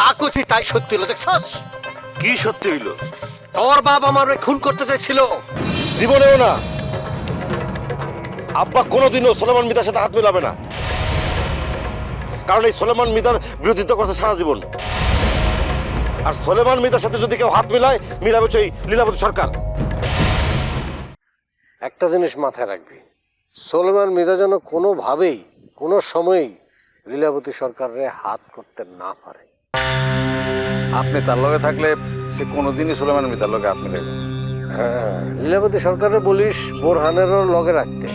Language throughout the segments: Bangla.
যা করছি তাই সত্যি হলো দেখছস? কি সত্যি হইল? তোর বাবা আমার খুন করতে চাইছিল জীবনেও না। আব্বা কোনোদিনও সোলেমান মিতার সাথে হাত মিলাবে না। কারণ এই সোলেমান মিতার বিরোধিতা করছে সারা জীবন। আর সোলেমান মিতার সাথে যদি কেউ হাত মিলায় মিলাবে এই লীলাবতী সরকার। একটা জিনিস মাথায় রাখবি। সোলেমান মির্জা যেন কোনোভাবেই কোনো সময়ই লীলাবতী সরকারের হাত করতে না পারে। আপনি তার লগে থাকলে সে কোনোদিনই সুলেমান মিতার লগে আপনি হ্যাঁ লীলাবতী সরকারের বলিস বোরহানেরও লগে রাখতে।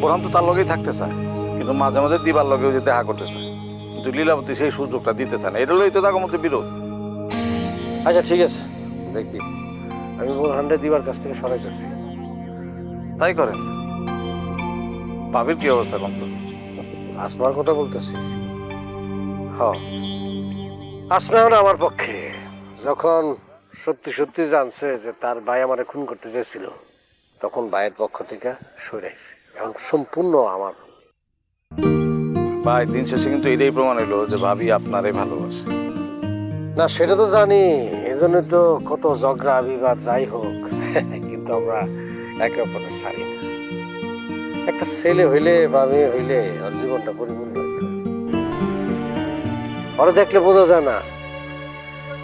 বোরহান তো তার লগেই থাকতে চায় কিন্তু মাঝে মাঝে দিবার লগেও যে দেখা করতে চায়। কিন্তু লীলাবতী সেই সুযোগটা দিতে চায় না। এটা লই তো তার মধ্যে বিরোধ। আচ্ছা ঠিক আছে। দেখবি আমি বোরহানটা দিবার কাছ থেকে সরাইতেছি। তাই করেন। ভাবির কি অবস্থা কম তো? আসমার কথা বলতেছি। হ। আসমা হলো আমার পক্ষে যখন সত্যি সত্যি জানছে যে তার ভাই আমার খুন করতে চেয়েছিল তখন ভাইয়ের পক্ষ থেকে সরাইছে এখন সম্পূর্ণ আমার। ভাই দিন শেষে কিন্তু এটাই প্রমাণ হইল যে ভাবি আপনারই ভালোবাসে। না সেটা তো জানি এই জন্য তো কত ঝগড়া বিবাদ যাই হোক কিন্তু আমরা একে অপরের ছাড়ি না। একটা ছেলে হইলে বা মেয়ে হইলে ওর জীবনটা পরিপূর্ণ। ওরা দেখলে বোঝা যায় না।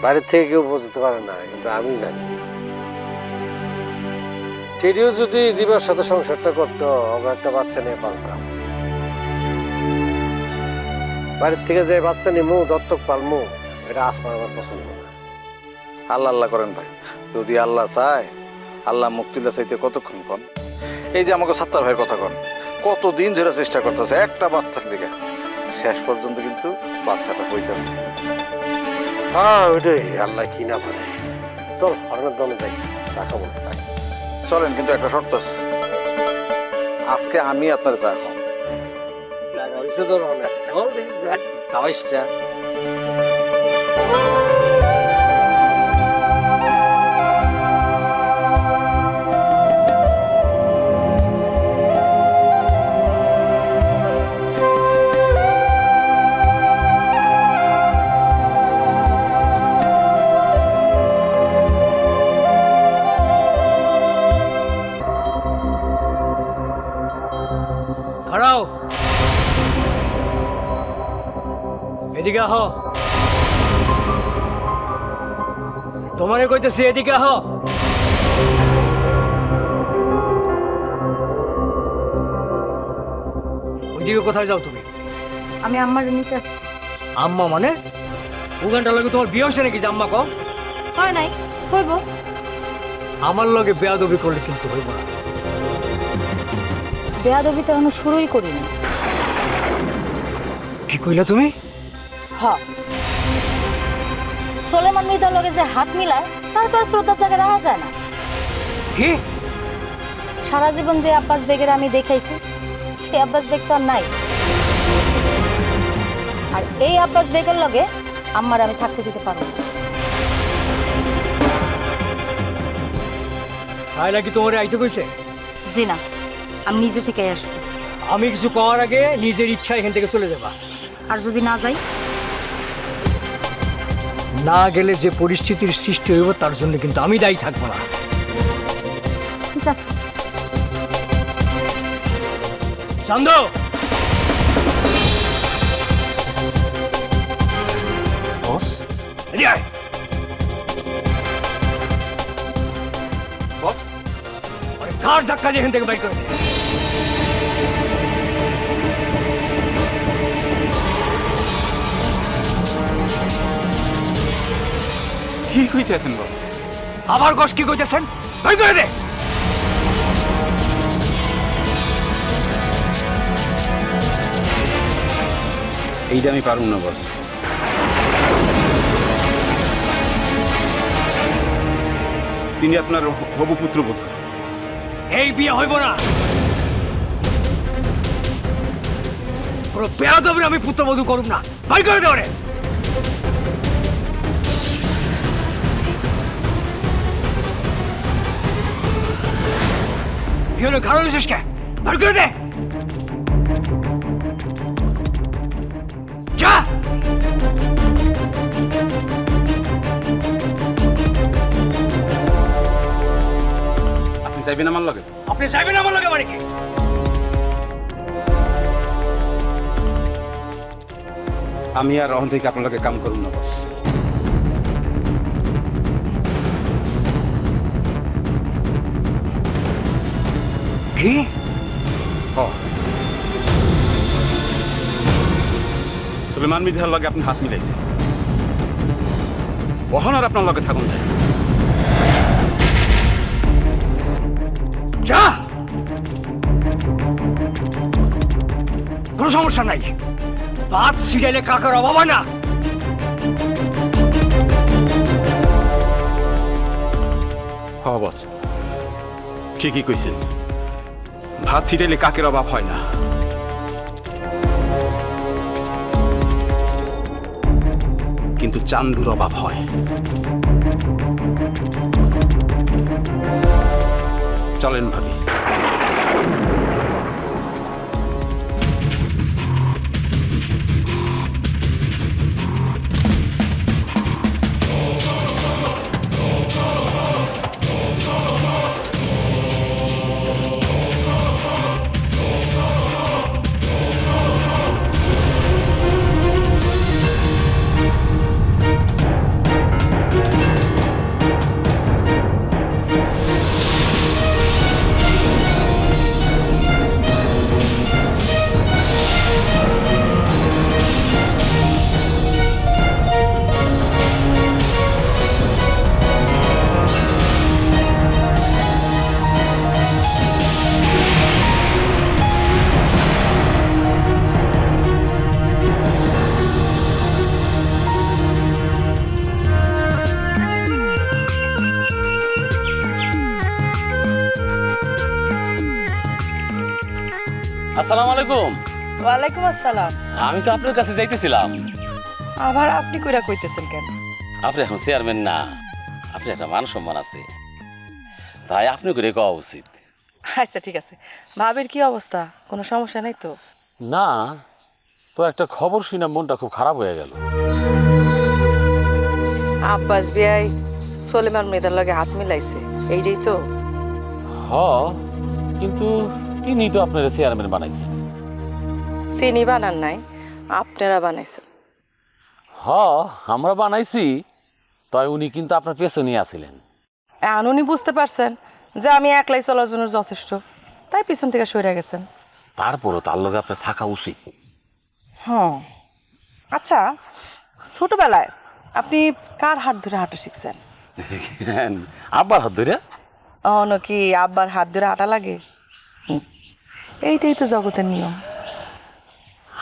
বাইরের থেকে কেউ বোঝাতে পারে না, কিন্তু আমি জানি। টেডিও যদি দিবার সাথে সংসারটা করতো আমরা একটা বাচ্চা নিয়ে পালতাম। বাড়ির থেকে যে বাচ্চা নিমু, দত্তক পালমু, এটা আসমার আমার পছন্দ না। আল্লাহ আল্লাহ করেন ভাই। যদি আল্লাহ চায়, আল্লাহ মুক্তিলা চাইতে কতক্ষণ কন? এই যে আমাকে সাত্তার ভাইয়ের কথা কন, কতদিন ধরে চেষ্টা করতেছে একটা বাচ্চার দিকে শেষ পর্যন্ত কিন্তু বাচ্চাটা হইতেছে হ্যাঁ ওইটাই আল্লাহ কি না পারে চল হরণের দলে যাই চা খাব। চলেন কিন্তু একটা শর্ত আছে। আজকে আমি আপনার চা খাব। চল চা। তোমারে কইতেছি এদিকে আহ। ওইদিকে কোথায় যাও তুমি? আমি আম্মার নিতে আসছি। আম্মা মানে? উগানটা লগে তোমার বিয়ে হচ্ছে নাকি যে আম্মা কম হয় নাই হইব। আমার লগে বেয়াদবি করলে কিন্তু হইব না। বেয়াদবি তো এখনও শুরুই করিনি। কি কইলা তুমি? হ। সোলেমান মির্জার লগে যে হাত মিলায় তার তো আর শ্রদ্ধার জায়গায় রাখা যায় না। কি? সারা জীবন যে আব্বাস বেগের আমি দেখাইছি সেই আব্বাস বেগ তো আর নাই। আর এই আব্বাস বেগের লগে আমার আমি থাকতে দিতে পারব না। তাই নাকি তোমার আইতে কইছে? জি না আমি নিজে থেকে আসছি। আমি কিছু করার আগে নিজের ইচ্ছা এখান থেকে চলে যাবা। আর যদি না যাই না গেলে যে পরিস্থিতির সৃষ্টি হইব তার জন্য কিন্তু আমি দায়ী থাকব না। ঠিক আছে। চান্দ বস? বস ওরে ধাক্কা দিয়ে এখান থেকে বাইক করে কি কইতেছেন বস আবার কষ কি কইতেছেন? বাইর করে দে! এইটা আমি পারুম না বস তিনি আপনার হবু পুত্র বোধ এই বিয়ে হইব না! কোনো বেয়াদবের আমি পুত্রবধূ করুম না! বাইর করে দে কে বার করে দে যা আপনি চাইবেন আমার লগে? আপনি যাবেন আমার লগে বাড়ি কি? আমি আর রহন থেকে আপনার লগে কাম করুন না বস। কি সুলেমান মিধার লগে আপনি হাত মিলাইছেন কখন আর আপনার লগে থাকুন যায় যা! কোনো সমস্যা নাই। ভাত ছিটাইলে কাকার অভাব হয় না। হ বস ঠিকই কইছেন ভাত ছিটাইলে কাকের অভাব হয় না? কিন্তু চান্দুর অভাব হয়। চলেন ভাবি। ওয়ালাইকুম আসসালাম। আমি তো আপনার কাছে যাইতেছিলাম। আবার আপনি কইরা কইতেছেন কেন? আপনি এখন চেয়ারম্যান না আপনি একটা মান সম্মান আছে। তাই আপনি করে কওয়া উচিত। আচ্ছা ঠিক আছে। ভাবের কি অবস্থা? কোনো সমস্যা নাই তো? না তো একটা খবর শুনে মনটা খুব খারাপ হয়ে গেল। আব্বাস বিয়াই সোলেমান মৃদার লগে হাত মিলাইছে। এইটাই তো। হ কিন্তু তিনি তো আপনার চেয়ারম্যান বানাইছেন। তিনি বানান নাই আপনারা বানাইছেন। হ আমরা বানাইছি তাই উনি কিন্তু আপনার পেছনে আসিলেন। এখন উনি বুঝতে পারছেন যে আমি একলাই চলার জন্য যথেষ্ট তাই পিছন থেকে সরে গেছেন। তারপরও তার লগে আপনার থাকা উচিত। হ্যাঁ আচ্ছা ছোটবেলায় আপনি কার হাত ধরে হাঁটা শিখছেন? আব্বার হাত ধরে? অন কি আব্বার হাত ধরে হাঁটা লাগে? এইটাই তো জগতের নিয়ম।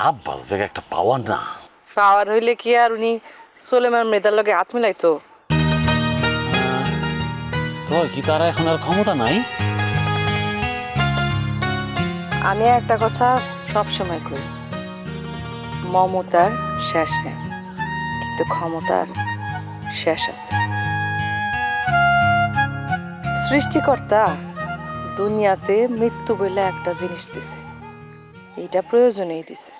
আব্বাস বেগ একটা পাওয়ার না। পাওয়ার হইলে কি আর উনি সোলেমান মৃদার লগে হাত মিলাইতো? তো কি তারা এখন আর ক্ষমতা নাই? আমি একটা কথা সব সময় কই মমতার শেষ নেই কিন্তু ক্ষমতার শেষ আছে। সৃষ্টিকর্তা দুনিয়াতে মৃত্যু বলে একটা জিনিস দিছে এটা প্রয়োজনেই দিছে।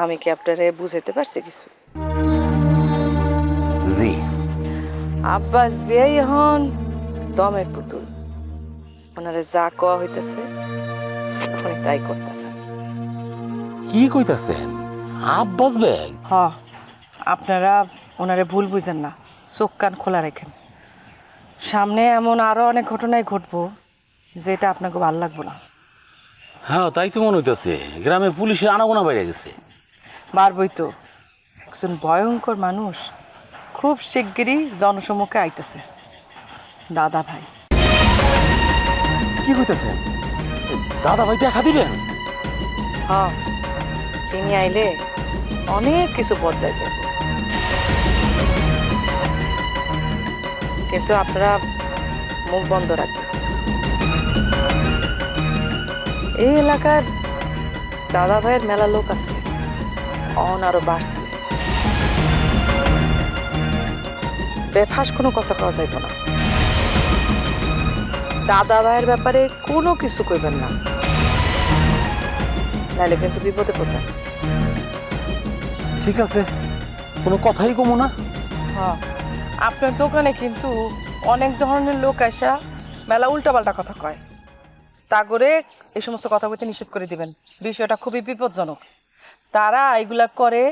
আমি কি আপনারে বুঝাইতে পারছি কিছু? জি। আব্বাস বিয়াই এখন দমের পুতুল। ওনারে যা কওয়া হইতেছে উনি তাই করতেছে। কি কইতাছেন? আব্বাস বেগ হ আপনারা ওনারে ভুল বুঝেন না। চোখ কান খোলা রাখেন। সামনে এমন আরও অনেক ঘটনাই ঘটবো যেটা আপনাকে ভালো লাগবো না। হ্যাঁ তাই তো মনে হইতেছে গ্রামে পুলিশের আনাগোনা বাইরে গেছে। বারবই তো। একজন ভয়ঙ্কর মানুষ খুব শিগগিরই জনসমুখে আইতেছে। দাদা ভাই। কি কইতাছেন দাদা ভাই দেখা দিবেন? হ তিনি আইলে অনেক কিছু বদলাই যাবে। কিন্তু আপনারা মুখ বন্ধ রাখবেন। এই এলাকার দাদা ভাইয়ের মেলা লোক আছে। অন আরও বাড়ছে। বেফাস কোনো কথা কওয়া যাইব না। দাদা ভাইয়ের ব্যাপারে কোনো কিছু কইবেন না। নাহলে কিন্তু বিপদে পড়বেন। ঠিক আছে কোনো কথাই কমো না। হ্যাঁ আপনার দোকানে কিন্তু অনেক ধরনের লোক আসা মেলা উল্টাপাল্টা কথা কয়। তা করে এই সমস্ত কথা বলতে নিষেধ করে দিবেন। বিষয়টা খুবই বিপজ্জনক। তারা এগুলা করে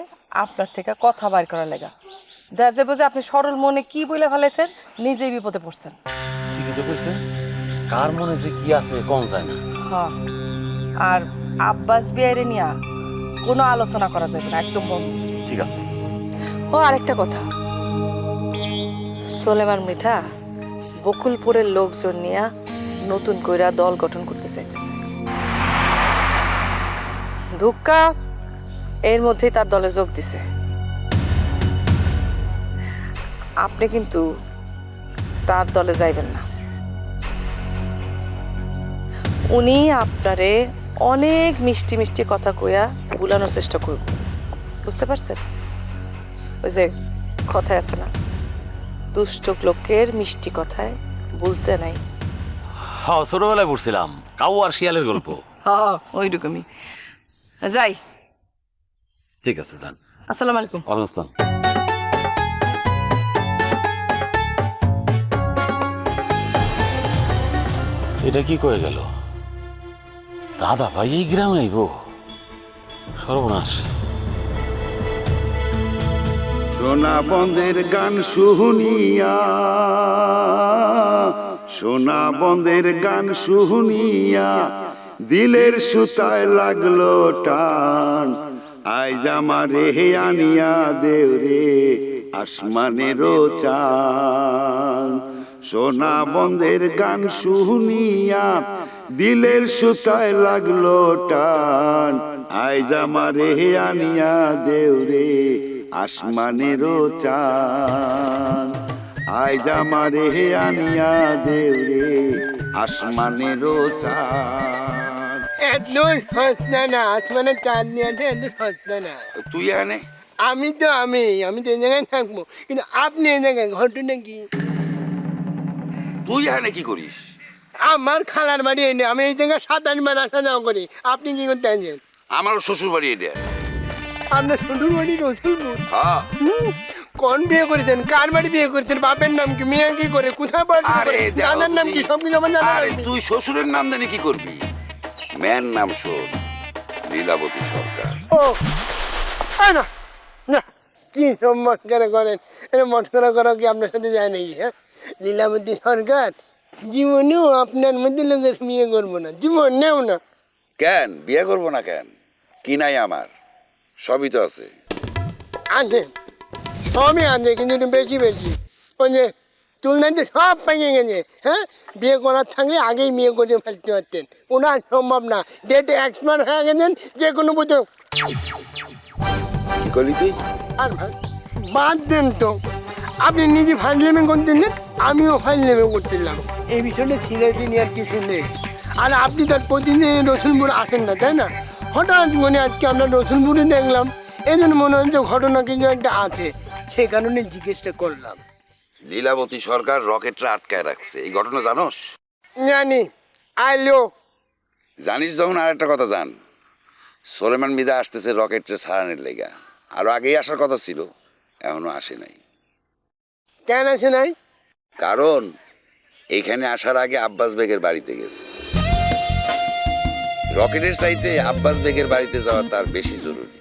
আপনার থেকে কথা বাইর করার লেগা। দেখা যাবে যে আপনি সরল মনে কি বলে ফেলেছেন নিজেই বিপদে পড়ছেন। ঠিকই তো কইছে কার মনে যে কি আছে কোন যায় না। হ্যাঁ। আর আব্বাস বিয়ারে নিয়া কোনো আলোচনা করা যাবে না একদম বন্ধ। ঠিক আছে। ও আরেকটা কথা। সোলেমান মিঠা বকুলপুরের লোকজন নিয়ে নতুন কইরা দল গঠন করতে চাইতেছে। ধুক্কা। এর মধ্যেই তার দলে যোগ দিছে। আপনি কিন্তু তার দলে যাইবেন না। উনি আপনারে অনেক মিষ্টি মিষ্টি কথা কইয়া বুলানোর চেষ্টা করব। বুঝতে পারছেন? ওই যে কথায় আছে না দুষ্ট লোকের মিষ্টি কথায় বলতে নাই। হ্যাঁ ছোটবেলায় পড়ছিলাম কাউ আর শিয়ালের গল্প। হ্যাঁ ওই রকমই যাই ঠিক আছে যান। আসসালামু আলাইকুম। ওয়ালাইকুম আসসালাম। এটা কি কয়ে গেল? দাদা ভাই এই গ্রামে আইব? সর্বনাশ। সোনা বন্ধের গান শুনিয়া সোনা বন্ধের গান শুনিয়া দিলের সুতায় লাগল টান। আইজ আমারে আনিয়া দেও রে আসমানেরও চান সোনা বন্ধের গান শুনিয়া দিলের সুতায় লাগল টান। আই আইজ আমারে আনিয়া দেও রে আসমানেরও চান আইজ আমারে আনিয়া দেও রে আসমানেরও চান একদম সস্তা না আসমানে চাঁদ নিয়ে আছে একদম সস্তা না তুই এখানে? আমি তো আমি আমি তো এই জায়গায় থাকব। কিন্তু আপনি এই জায়গায় ঘটনা কি? তুই এখানে কি করিস? আমার খালার বাড়ি এনে আমি এই জায়গায় সাত আট বার আসা যাওয়া করি। আপনি কি করতে আছেন আমারও শ্বশুর বাড়ি এটা আপনার শ্বশুর বাড়ি রসুলপুর হ্যাঁ। কোন বিয়ে করেছেন? কার বাড়ি বিয়ে করেছেন? বাপের নাম কি? মেয়ে কি করে? কোথায় আরে দাদার নাম কি? সব কিছু আমার জানা আরে তুই শ্বশুরের নাম জানি কি করবি? ম্যান নাম শোন লীলাবতী সরকার। ও আয় না না কি সম্মান করে করেন? এটা মস্করা করা কি আপনার সাথে যায় নাকি হ্যাঁ? লীলাবতী সরকার জীবনেও আপনার মধ্যে লোকের বিয়ে করব না জীবন নেও না। কেন? বিয়ে করব না কেন? কি নাই আমার? সবই তো আছে। আছে সবই আছে কিন্তু একটু বেশি বেশি। ওই যে তুলনাতে সব পেয়ে গেছে হ্যাঁ? বিয়ে করার থাকলে আগেই বিয়ে করে ফেলতে পারতেন ওনার সম্ভব না। ডেটে এক্সপায়ার হয়ে গেছেন যে কোনো বুঝে। কি করলি তুই? আর ভাই, বাদ দেন তো। আপনি নিজে ফাইজলেমে করতেন আমিও ফাইজলেমে করতেলাম এই বিষয়টা সিরিয়াসলি নেওয়ার কিছু নেই। আর আপনি তার প্রতিদিন রসুলপুর আসেন না তাই না? হঠাৎ মনে আজকে আমরা রসুলপুরে দেখলাম এই জন্য মনে হচ্ছে ঘটনা কিছু একটা আছে। সেই কারণে জিজ্ঞেসটা করলাম। লীলাবতী সরকার রকেটটা আটকায় রাখছে। এই ঘটনা জানোস? জানি। আইলো। জানিস যখন আর একটা কথা জান। সোলেমান মিদা আসতেছে রকেটটা সারানোর লেগা। আরও আগেই আসার কথা ছিল এখনও আসে নাই। কেন আছে নাই? কারণ এইখানে আসার আগে আব্বাস বেগের বাড়িতে গেছে। রকেটের চাইতে আব্বাস বেগের বাড়িতে যাওয়া তার বেশি জরুরি।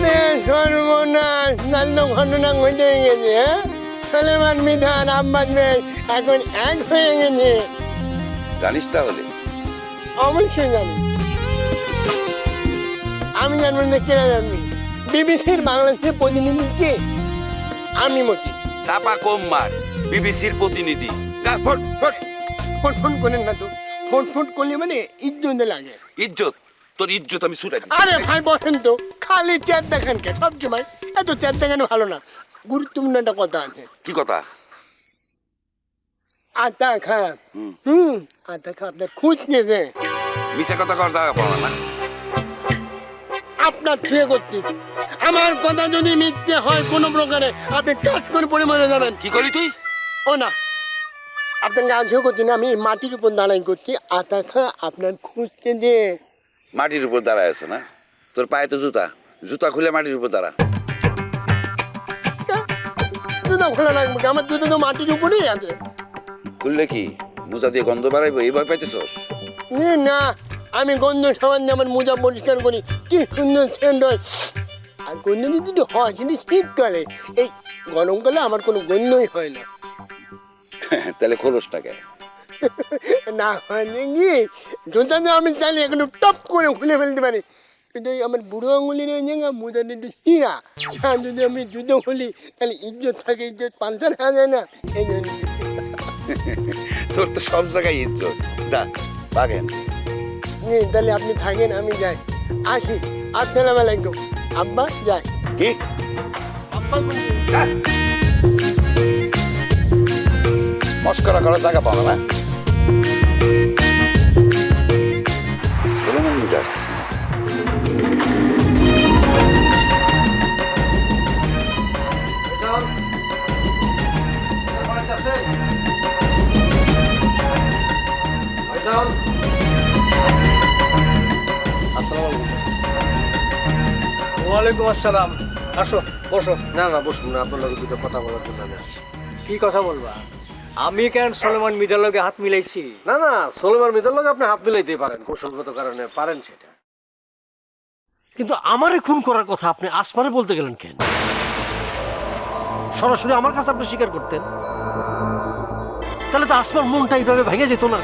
ওরে সর্বনাশ ঘটনা ঘটে গেছে সলেমান আব্বাস এখন এক হয়ে গেছে জানিস তাহলে অবশ্যই জানি আমি জানব না কেনা জানবি বিবিসির বাংলাদেশের প্রতিনিধি কে আমি মতি চাপা কম মার বিবিসির প্রতিনিধি যা ফট ফট ফোট ফোট করেন না তো ফোট ফোট করলে মানে ইজ্জতে লাগে ইজ্জত তোর ইজ্জত আমি আরে ভাই বসেন তো। খালি চেয়ার দেখেন কে? সব সময় এত চেয়ার দেখানো ভালো না। গুরুত্বপূর্ণ একটা কথা আছে। কি কথা? আতা খা। হুম। আতা খা। আপনার খুঁজ নিয়েছে মিশা কথা কর পাবো না। আপনার ছুঁয়ে করছি। আমার কথা যদি মিথ্যে হয় কোনো প্রকারে আপনি টাচ করে পড়ে মরে যাবেন। কি করি তুই? ও না। আপনার গাছ করছি না আমি মাটির উপর দাঁড়াই করছি। আতা খা আপনার খুঁজতে যে মাটির উপর দাঁড়ায় আছে না? তোর পায়ে তো জুতা। জুতা খুলে মাটির উপর দাঁড়া। জুতো খোলা লাগবে কি? আমার জুতো তো মাটির উপরেই আছে। খুললে কি? মোজা দিয়ে গন্ধ বাড়াইবো এই ভয় পাইতেছস এ না আমি গন্ধ সাবান দিয়ে আমার মোজা পরিষ্কার করি। কি সুন্দর সেন্ট হয়। আর গন্ধ যদি হয় সেটা শীতকালে। এই গরমকালে আমার কোনো গন্ধই হয় না। তাহলে খোলসটাকে না হয় কি জুতা তো আমি চাইলে এগুলো টপ করে খুলে ফেলতে পারি। কিন্তু আমার বুড়ো আঙুলির ওই জায়গা মোজাটা একটু হিরা। আর যদি আমি জুতো খুলি তাহলে ইজ্জত থাকে ইজ্জত পাঞ্চার হয়ে যায় না। এই জন্য। তোর তো সব জায়গায় ইজ্জত। যা বাগেন নে, তাহলে আপনি থাকেন আমি যাই। আসি। আসসালামু আলাইকুম। আব্বা যাই। কি? আব্বা বলছি। মস্করা করার জায়গা পাও না? ওয়ালাইকুম আসসালাম। আসো বসো। না না বসুন না। আপনার দুটো কথা বলার জন্য আমি আসছি। কি কথা বলবা? আমি কেন সলমান মিদার লগে হাত মিলাইছি? না না সলমান মিতার লগে আপনি হাত মিলাইতে পারেন কৌশলগত কারণে পারেন সেটা। কিন্তু আমারে খুন করার কথা আপনি আসমানে বলতে গেলেন কেন? সরাসরি আমার কাছে আপনি স্বীকার করতেন? তাহলে তো আসমার মনটা এইভাবে ভেঙে যেত না।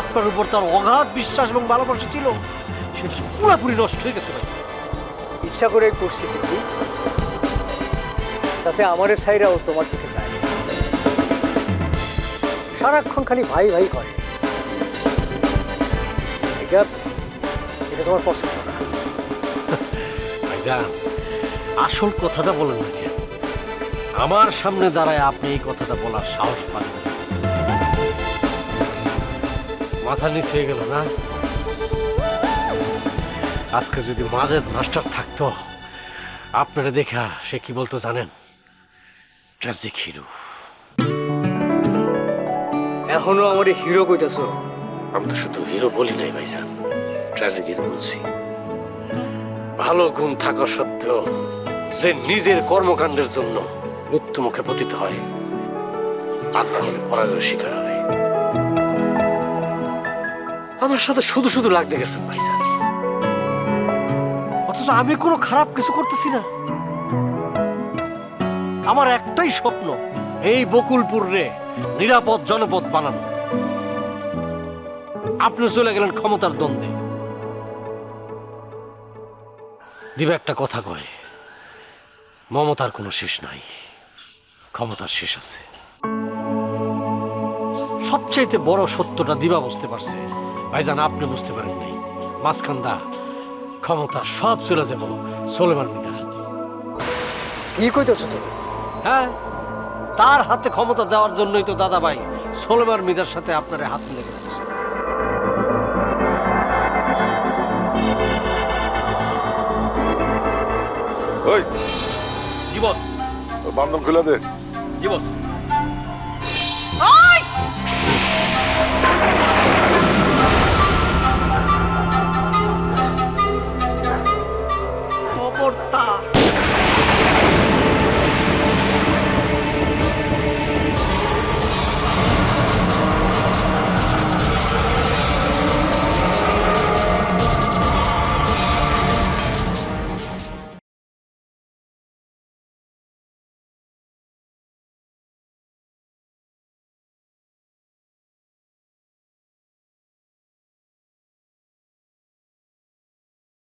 আপনার উপর তার অগাধ বিশ্বাস এবং ভালোবাসা ছিল। সেটা পুরোপুরি নষ্ট হয়ে গেছে ইচ্ছা করে করছি কিন্তু। যাতে আমারে সাইরাও তোমার দিকে যায়। সারাক্ষণ খালি ভাই ভাই করে। এটা তোমার পছন্দ আসল কথাটা বলেন আমার সামনে দাঁড়ায় আপনি এই কথাটা বলার সাহস পান। মাথা নিচে হয়ে গেল না? আজকে যদি মাঝে মাস্টার থাকতো, আপনারা দেখা সে কি বলতো জানেন? ট্রাজিক হিরো এখনও আমার হিরো কইতাছ। আমি তো শুধু হিরো বলি নাই ভাইজান ট্রাজিক হিরো বলছি। ভালো গুণ থাকা সত্ত্বেও যে নিজের কর্মকাণ্ডের জন্য মৃত্যু মুখে পতিত হয় আন্দোলনে পরাজয় শিকার হয় আমার সাথে শুধু শুধু লাগতে গেছেন ভাইজান অথচ আমি কোনো খারাপ কিছু করতেছি না। আমার একটাই স্বপ্ন, এই বকুলপুর রে নিরাপদ জনপদ বানানো। আপনি চলে গেলেন ক্ষমতার দ্বন্দ্বে। দিবে একটা কথা কয় মমতার কোনো শেষ নাই ক্ষমতার শেষ আছে। সবচাইতে বড় সত্যটা দিবা বুঝতে পারছে ভাইজান আপনি বুঝতে পারেন নাই। মাঝখান্দা ক্ষমতা সব চলে যাব সোলেমান হাতে কি কইতেছো তুমি? হ্যাঁ? তার হাতে ক্ষমতা দেওয়ার জন্যই তো দাদা ভাই সোলেমান মিদার সাথে আপনার হাত লেগে গেছে। ওই। জীবন বান্ধব খুলে দে। জীবন